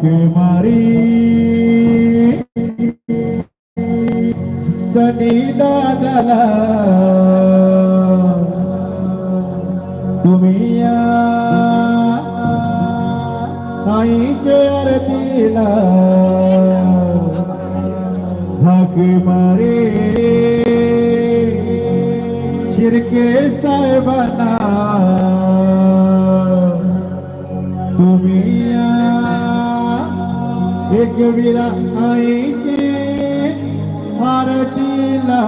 કે મારી સની દાદલા તુમિયા આઈ ચેર દિલા હક મારે શિરકે સાહેબાના एक विरा आईचे आरतीला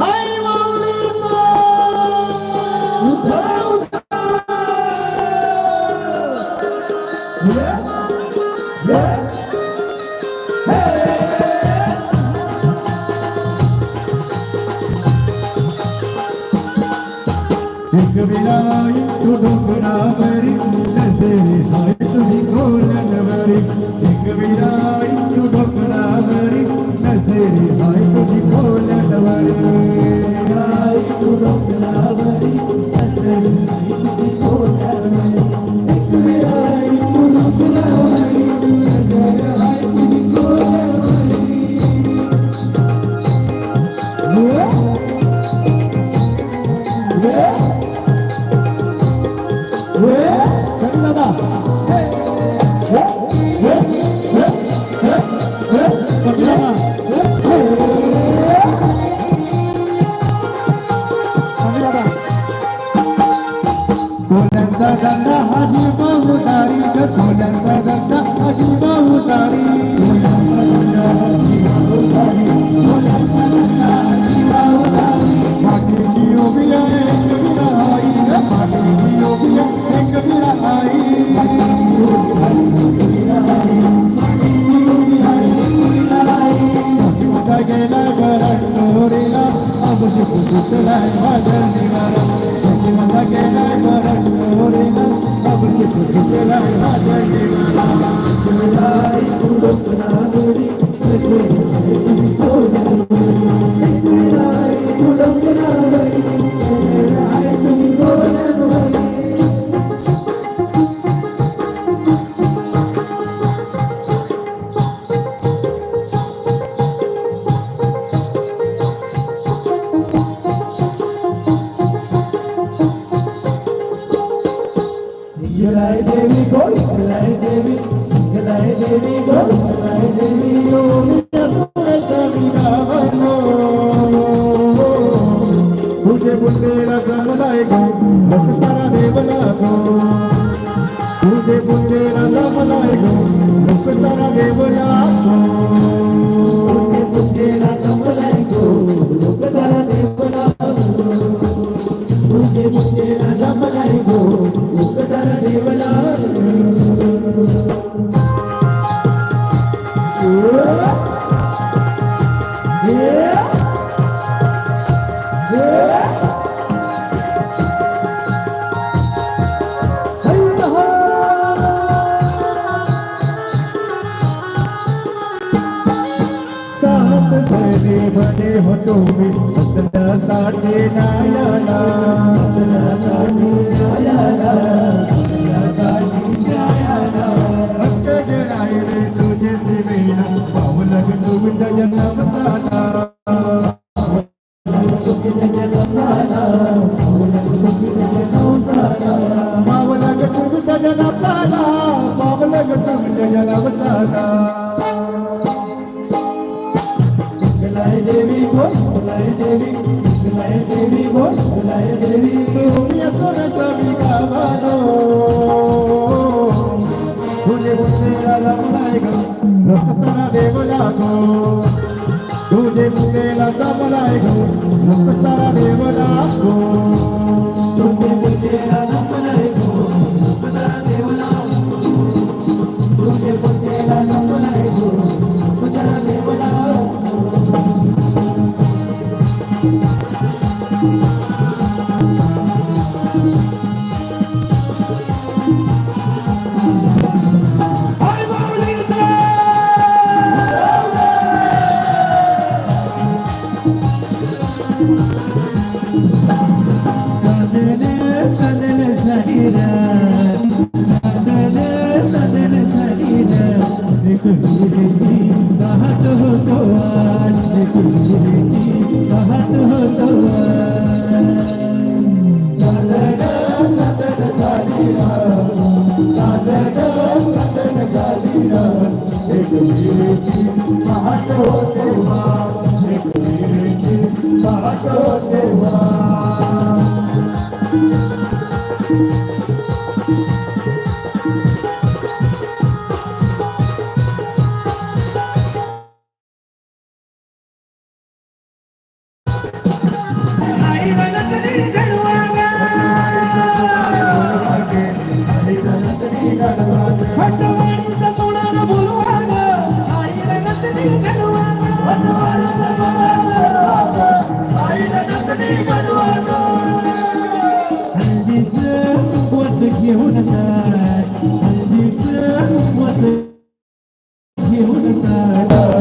हाय माऊलीचा! I'm गंगेला जमला गो भक्ताला देवला गो तुझे बुद्धेला जमला गो भक्ताला देवला गो तुझे बुद्धेला जमला गो भक्ताला देवला गो तुझे बुद्धेला जमला गो भक्ताला देवला Yeah! Yeah! धरे होतो मी. हसल्या साठे नायाला. हक्क रे तुझे सेवेला. पावलं गोविंद जन्मताला तुझे मुंदेला जमलाय ग लोकसारा देवला गो I'm not घेऊन काय घेऊन काय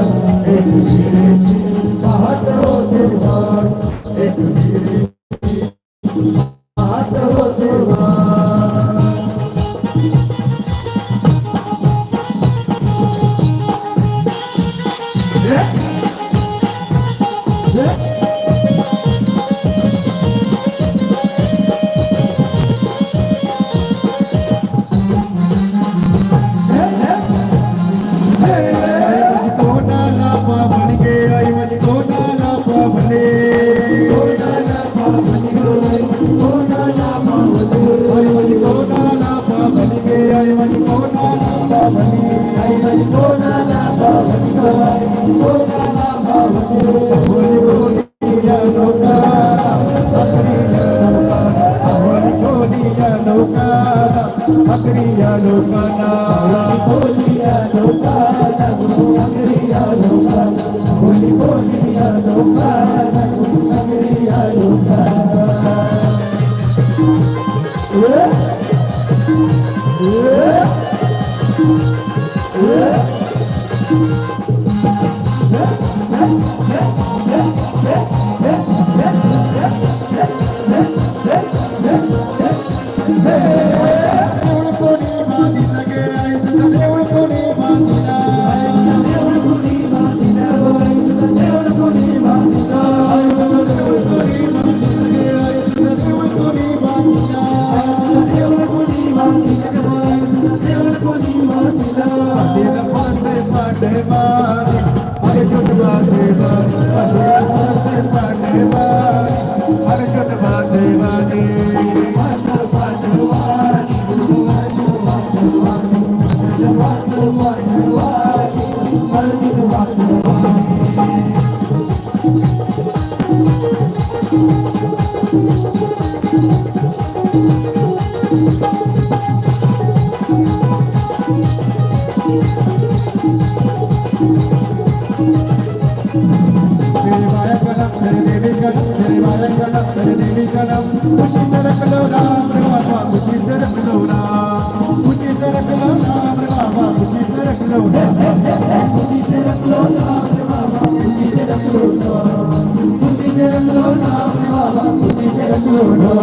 não, não.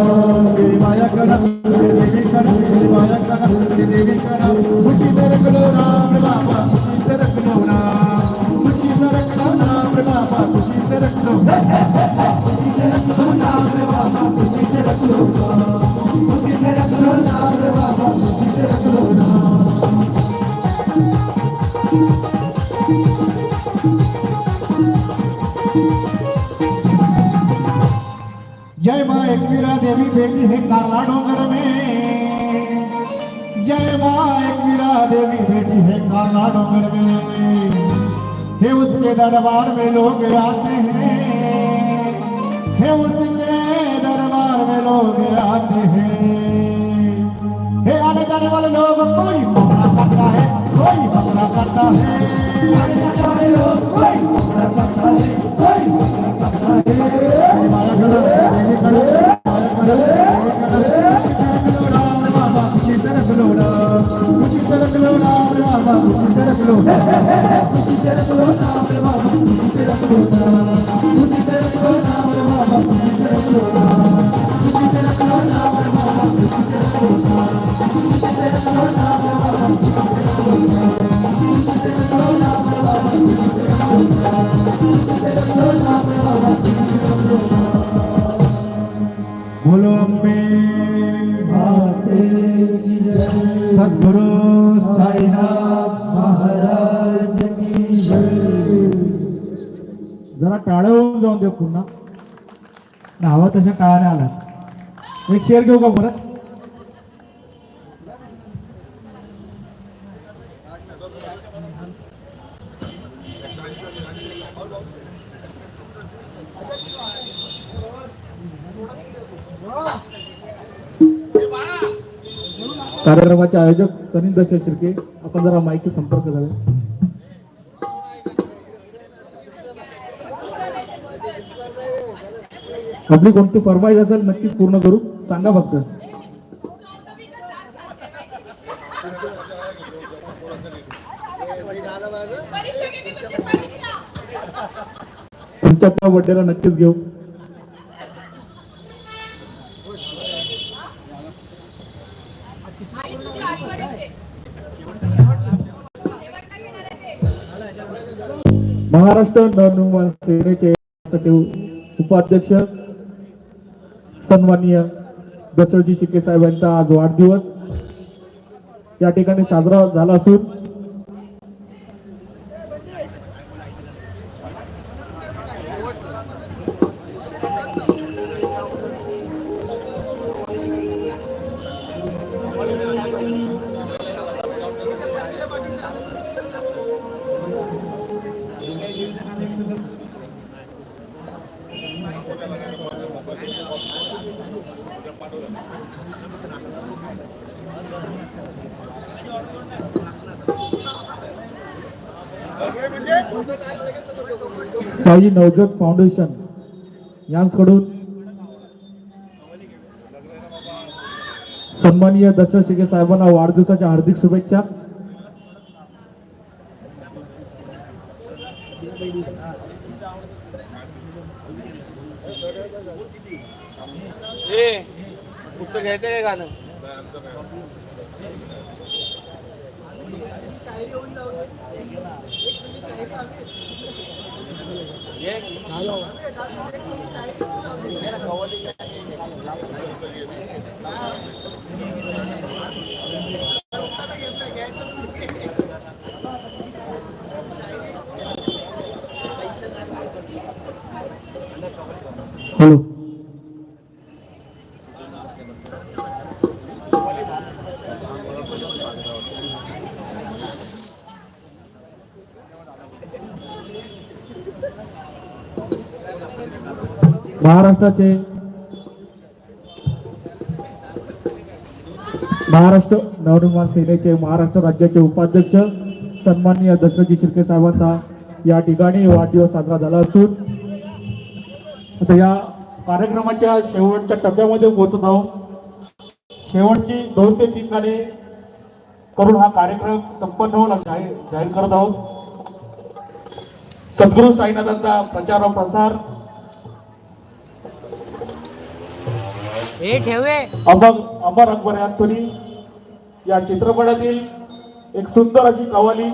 बेटी है काला डोंगर में। जय माए देवी बेटी है काला डोंगर में। हे उसके दरबार में लोग आते हैं। हे उसके दरबार में लोग आते हैं। हे आने जाने वाले लोग, कोई पकड़ा करता है, कोई पकड़ा करता है। कोई कोई करता है। జనకులు నా ప్రేమ जरा काळ्यावर जाऊन देऊ पुन्हा. नावा तशा काळाने आला एक शेअर घेऊ का परत? कार्यक्रमाचे आयोजक सनी दत्त शिर्के आपण जरा माहिती संपर्क झाला आपली कोणती फरमाईश असेल नक्कीच पूर्ण करू. सांगा फक्त. तुमच्या बड्डेला नक्कीच घेऊ. महाराष्ट्र नवनिर्माण सेनेचे उपाध्यक्ष सन्माननीय दशरथजी चिके साहेबांचा आज वाढदिवस या ठिकाणी साजरा झाला असून साई नवजोत फाउंडेशन यांकडून सन्माननीय दक्ष शिके साहेबांना वाढदिवसाच्या हार्दिक शुभेच्छा. पुस्तक घ्यायचं काय गाणं? हॅलो. महाराष्ट्राचे महाराष्ट्र नवनिर्माण सेनेचे महाराष्ट्र राज्याचे उपाध्यक्ष सन्माननीय दशरथजी शिर्के साहेबांचा या ठिकाणी वाढदिवस साजरा झाला असून आता या कार्यक्रमाच्या शेवटच्या टप्प्यामध्ये पोहोचत आहोत. शेवटची दोन ते तीन गाणे करून हा कार्यक्रम संपन्न होईल जाहीर जाहीर करत आहोत. सद्गुरू साईनाथांचा प्रचार व प्रसार हे ठेवे अमर अमर अकबर अँथोनी या चित्रपटातील एक सुंदर अशी कवाली